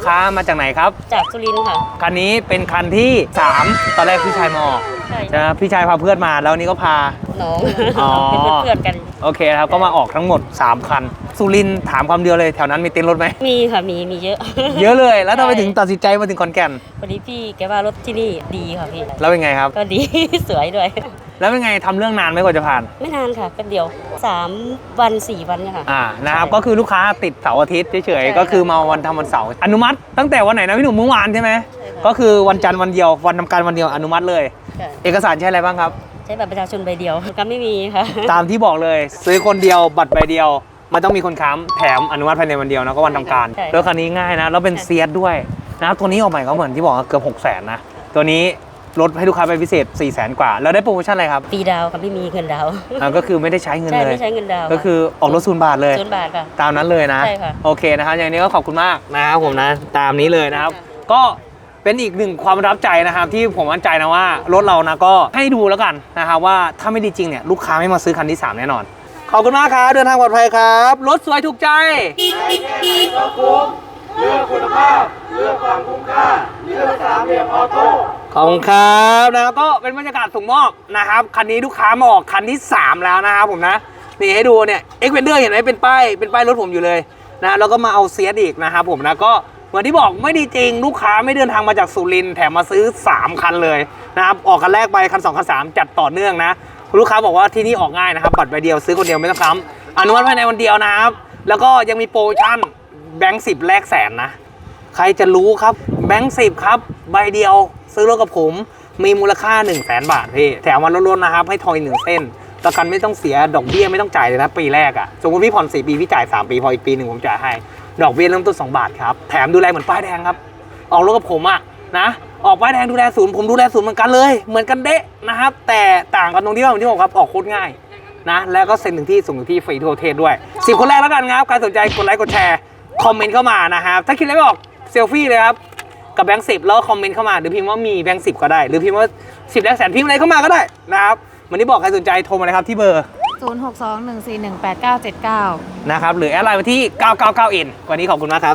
กค้ามาจากไหนครับ จากสุรินทร์ค่ะ คันนี้เป็นคันที่ 3 ตอนแรกพี่ชายมาออกใช่ นะพี่ชายพาเพื่อนมาแล้วนี่ก็พา น้องอ๋อ เป็นเพื่อนๆกัน โอเคครับก็มาออกทั้งหมด 3 คัน สุรินทร์ถามความเดียวเลยแถวนั้นมีเต็นท์รถไหม มีค่ะ มี มีเยอะ เยอะเลยแล้วทำไมใช่ถึงตัดสินใจมาถึงขอนแก่นพอดีพี่แกว่ารถที่นี่ดีค่ะพี่ แล้วเป็นไงครับ ก็ดี สวยด้วย แล้วเป็นไงทำเรื่องนานไหมกว่าจะผ่าน ไม่นานค่ะเป็นเดียว 3 วัน 4 วันเนี่ยค่ะ อ่านะครับ ใช่ก็คือลูกค้าติดเสาร์อาทิตย์เฉยใช่ๆก็คือมาวันทำวันเสาร์อนุมัติ ตั้งแต่วันไหนนะพี่หนุ่มเมื่อวานใช่ไหมใช่ค่ะก็คือวันจันทร์วันเดียววันทำการวันเดียวอนุมัติเลยใช่เอกสารใช้อะไรบ้างครับ ใช้บัตรประชาชนใบเดียวก็ไม่มีค่ะ ตามที่บอกเลยซื้อคนเดียวบัตรใบเดียวไมันต้องมีคนค้ำแถมอนุมัติภายในวันเดียวนะก็วันทำการใช่ รถคันนี้ง่ายนะ แล้วเป็นเซียสด้วยนะตัวนี้ออกใหม่ก็เหมือนที่บอกว่าเกือบ6 0 0 0 0นนะตัวนี้ ลดให้ลูกค้าไปพิเศษ4 0 0 0 0 0กว่าแล้วได้โปรโมชั่นอะไรครับปีดาวค่ะไม่มีเงินดาวอ่าก็คือไม่ได้ใช้เงินใช่เลย ไม่ใช้เงินดาวก็คือออกรถศูนย์บาทเลย ศูนย์บาทค่ะ ตามนั้นเลยนะ ใช่ค่ะโอเคนะครับ อย่างนี้ก็ขอบคุณมากนะครับผมนะ ตามนี้เลยนะครับ ก็เป็นอีกหนึ่งความประทับใจนะครับ ที่ผมมั่นใจนะว่า รถเรานะก็ให้ดูแล้วกันนะครับว่าถ้าไม่ดีจริงเนี่ยลูกค้าไม่มาซื้อคันที่ 3 แน่นอน ขอบคุณมากครับ เดินทางปลอดภัยครับ รถสวยถูกใจ ขอบคุณครับนะก็เป็นบรรยากาศส่งมอบนะครับคันนี้ลูกค้ามาออกคันที่ 3 แล้วนะครับผมนะนี่ให้ดูเนี่ยเอ็กเวนเดอร์เห็นไหมเป็นป้ายเป็นป้ายรถผมอยู่เลยนะแล้วก็มาเอาเซียดอีกนะครับผมนะก็เหมือนที่บอกไม่ดีจริง ลูกค้าไม่เดินทางมาจากสุรินทร์แถมมาซื้อ 3 คันเลยนะครับออกคันแรกไปคัน 2 คัน 3 จัดต่อเนื่องนะลูกค้าบอกว่าที่นี่ออกง่ายนะครับบัตรใบเดียวซื้อคนเดียวไม่ต้องค้ำอนุมัติภายในวันเดียวนะครับแล้วก็ยังมีโปรโมชั่นแบงค์สิบแลกแสนนะ ใครจะรู้ครับแบงค์สิบครับ ใบเดียว ซื้อรถกับผม มีมูลค่า 1 0 0 0 0แสนบาทพี่แถมวันล้นๆนะครับ ให้ทอยหนึ่งเส้นประกันไม่ต้องเสียดอกเบี้ยไม่ต้องจ่ายเลยนะปีแรกอะ่ะสมมติพี่ผ่อน4ปีพี่จ่าย 3 ปีพออีกปีหนึ่งผมจ่ายให้ ดอกเบี้ยเริ่มต้น2บาทครับแถมดูแลเหมือนป้ายแดงครับ ออกรถกับผมอะนะออกป้ายแดงดูแลศูนย์ผมดูแลศูนย์เหมือนกันเลย เหมือนกันเดะนะครับ แต่ต่างกันตรงที่ว่าผมที่บอกครับออกโคตรง่ายนะแล้วก็เซ็นถึงที่ส่งถึงที่ฟรีทั่วประเทศด้วย10คนแรกแล้วกันครับใครสนใจกดไลค์กดแชร์คอมเมนต์เข้ามานะครับถ้าคิดอะไรไม่ออก เซลฟี่เลยครับ กับแบงค์สิบแล้วก็คอมเมนต์เข้ามาหรือพิมพ์ว่ามีแบงค์สิบก็ได้ หรือพิมพ์ว่า10แลกแสนพิมพ์อะไรเข้ามาก็ได้นะครับวันนี้บอกใครสนใจโทรมาเลยครับที่เบอร์0621418979 นะครับหรือแอดไลน์มาที่ 999N วันนี้ขอบคุณมากครับ